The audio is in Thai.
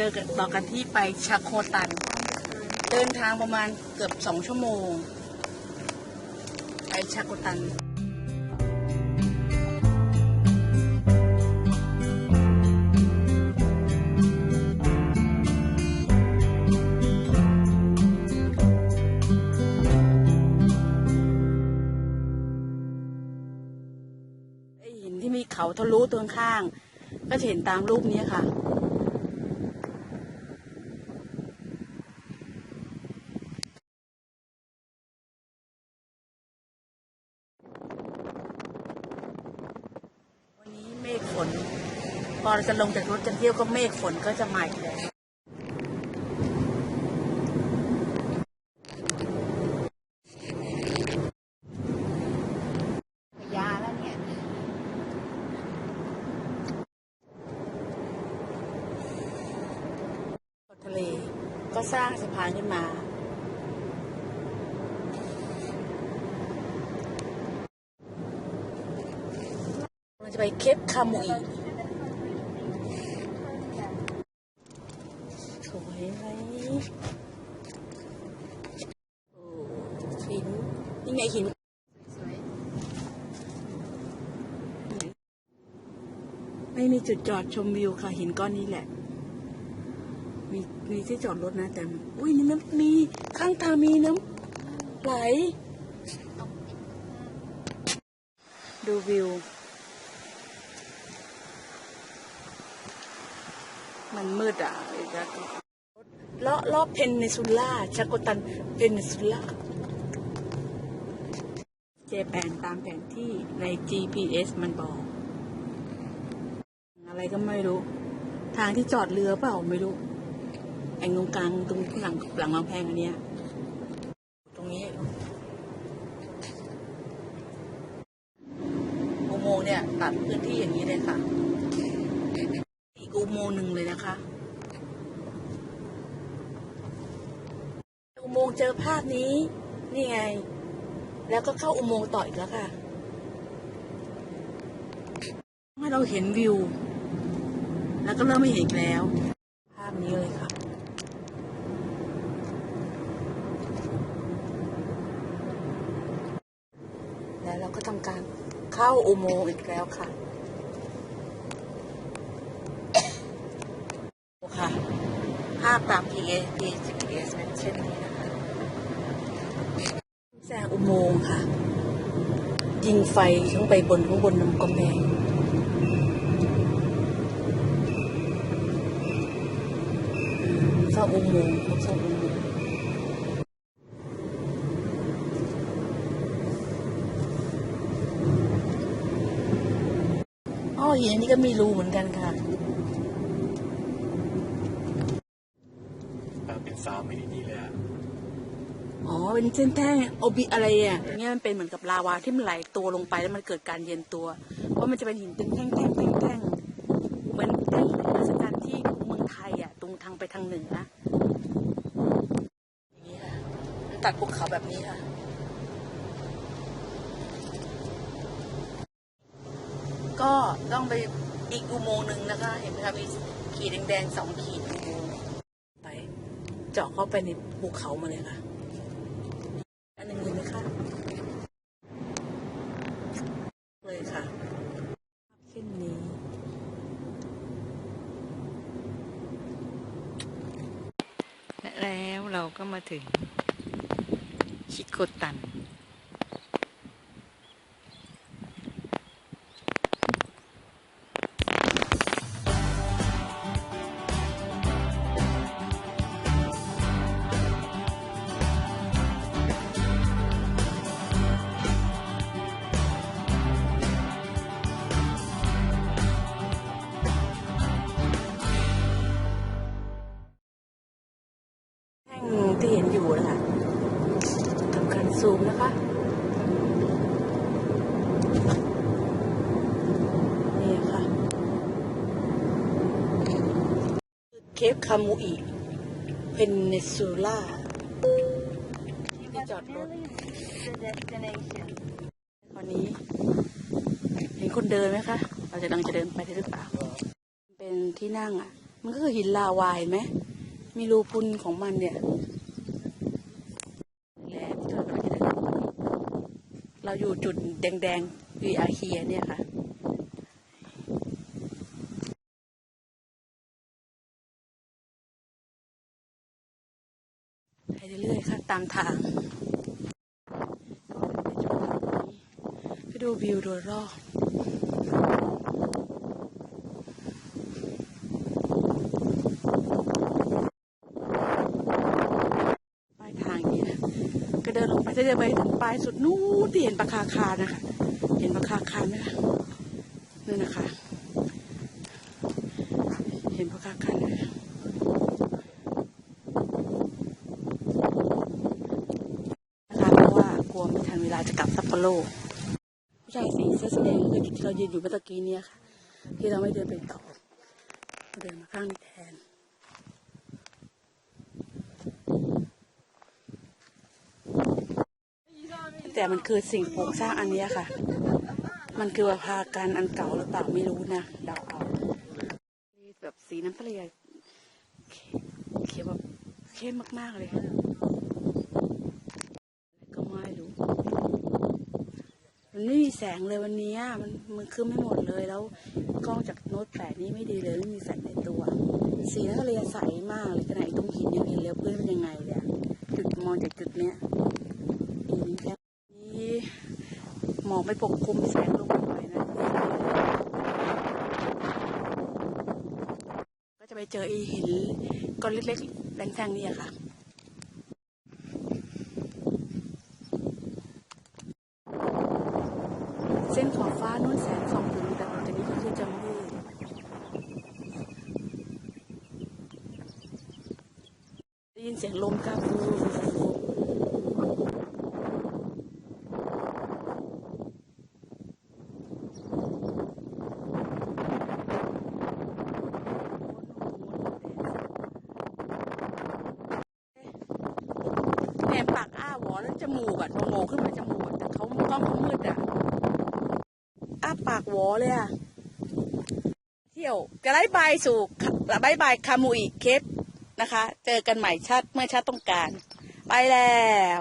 เจอกันต่อกันที่ไปชาโคตัน เดินทางประมาณเกือบสองชั่วโมง ไปชาโคตันไอหินที่มีเขาทะลุตรงข้าง ก็จะเห็นตามรูปนี้ค่ะ วันนี้เมฆฝน พอ เราจะลงจากรถกันเที่ยวก็เมฆฝนก็จะมาอีกแล้วยาแล้วเนี่ยทะเลก็สร้างสะพานขึ้นมาเราจะไปเคปคามุย วยไหมโอ้หินนี่ไงหินไม่มีจุดจอดชมวิวค่ะหินก้อนนี้แหละ มีมีที่จอดรถนะ แต่ อุ้ยนี่มันมีข้างทางมีน้ำไหล ดูวิว มันมืดอะเดี๋ยวจะ เลาะเลาะเพนนิซูล่าชากตันเพนนิซูล่าเจแปนตามแผนที่ใน GPS มันบอก อะไรก็ไม่รู้ ทางที่จอดเรือเปล่าไม่รู้ไอ้ตรงกลางตรงหลังหลังกำแพงอันเนี้ยตรงนี้อุโมงเนี่ยตัดพื้นที่อย่างนี้เลยค่ะ อีกอุโมงหนึ่งเลยนะคะ อุโมงค์ เจอภาพนี้ นี่ไง แล้วก็เข้าอุโมงค์ต่ออีกแล้วค่ะเมื่อเราเห็นวิว แล้วก็เริ่มไม่เห็นแล้ว ภาพนี้เลยค่ะแล้วเราก็ทำการเข้าอุโมงค์อีกแล้วค่ะโอ้ค่ะ ภาพตาม PA GPS เป็นเช่นนี้นะ แสงอุโมงค์ค่ะ ยิงไฟข้างไปบนข้างบนน้ำกำแพงเข้าอุโมงค์เข้าอุโมงค์อ๋อหินอันนี้ก็มีรูเหมือนกันค่ะเออเป็นซาวไม่ได้นี่เลยอะ อ๋อเป็นเส้นแท่งโอบิอะไรอะเนี้ยมันเป็นเหมือนกับลาวาที่มันไหลตัวลงไปแล้วมันเกิดการเย็นตัว เพราะมันจะเป็นหินเป็นแท่งแท่งแท่งแท่งเหมือนแท่งหินอัศจรรที่เมืองไทยอะตรงทางไปทางเหนืออย่างนี้ค่ะตัดภูเขาแบบนี้ค่ะก็ต้องไปอีกอุโมงค์หนึ่งนะคะ เห็นไหมคะมีขีดแดงๆสองขีดอุโมงค์ไป เจาะเข้าไปในภูเขามาเลยค่ะ อันหนึ่งเลยไหมคะเลยค่ะเช่นนี้ แล้วเราก็มาถึงชิโกตัน ท่งที่เห็นอยู่นะคะทำการซูมนะคะ นี่ค่ะ เคปคามูอิเพนเนซูล่าที่จอดรถตอนนี้ เห็นคนเดินไหมคะ เราจะกำลังจะเดินไปได้หรือเปล่า เป็นที่นั่งอะ มันก็คือหินลาวาเห็นไหม มีรูพุนของมันเนี่ยแล้วเราจะได้เราอยู่จุดแดงๆวีอาเคียเนี่ยค่ะไปเรื่อยๆค่ะ ตามทาง ไปดูวิวโดยรอบ ปลายทางนี้นะก็เดินลงไปจะเดินไปถึงปลายสุดนู้นที่เห็นปลาคาคานะคะ เห็นปลาคาคาไหมคะนั่นนะคะ เห็นปลาคาคาไหมคะนะคะเพราะว่ากลัวไม่ทันเวลาจะกลับซัปโปโรผู้ชายสีเสื้อสีแดงคือจุดที่เรายืนอยู่เมื่อตะกี้เนี่ยค่ะ ที่เราไม่เดินไปต่อเดินมาข้างนี้ แต่มันคือสิ่งปลูกสร้างอันนี้ค่ะ มันคือพาการอันเก่าหรือเปล่าไม่รู้นะเดาเอาแบบสีน้ำทะเลเขียวแบบเข้มมากๆเลยก็ไม่รู้มันไม่มีแสงเลยวันนี้มันมันคือไม่หมดเลยแล้วกล้องจากโน้ตแปดนี่ไม่ดีเลยไม่มีแสงในตัว สีน้ำทะเลใสมากเลยขนาดไอ้ตรงหินยังเห็นเลยว่าพื้นเป็นยังไงเลยอะจุดมองจากจุดเนี้ย นี่แค่นี้ หมอกไม่ปกคลุมแสงลงไปนะ ก็จะไปเจออีหินก้อนเล็กๆแดงๆนี่อะค่ะเส้นขอบฟ้านุ่นแสงส่องถึงแต่หลังจากนี้ก็คือจะมืดได้ยินเสียงลมครับ มปากอ้าหวอแล้วจมูกอะโงงขึ้นมาจมูกแต่เขากล้องเขามืดอะอ้าปากหวอเลยอะเที่ยวกระไรบายสู่ระบายบายคามุอิเคปนะคะ เจอกันใหม่ชาติเมื่อชาติต้องการ ไปแล้ว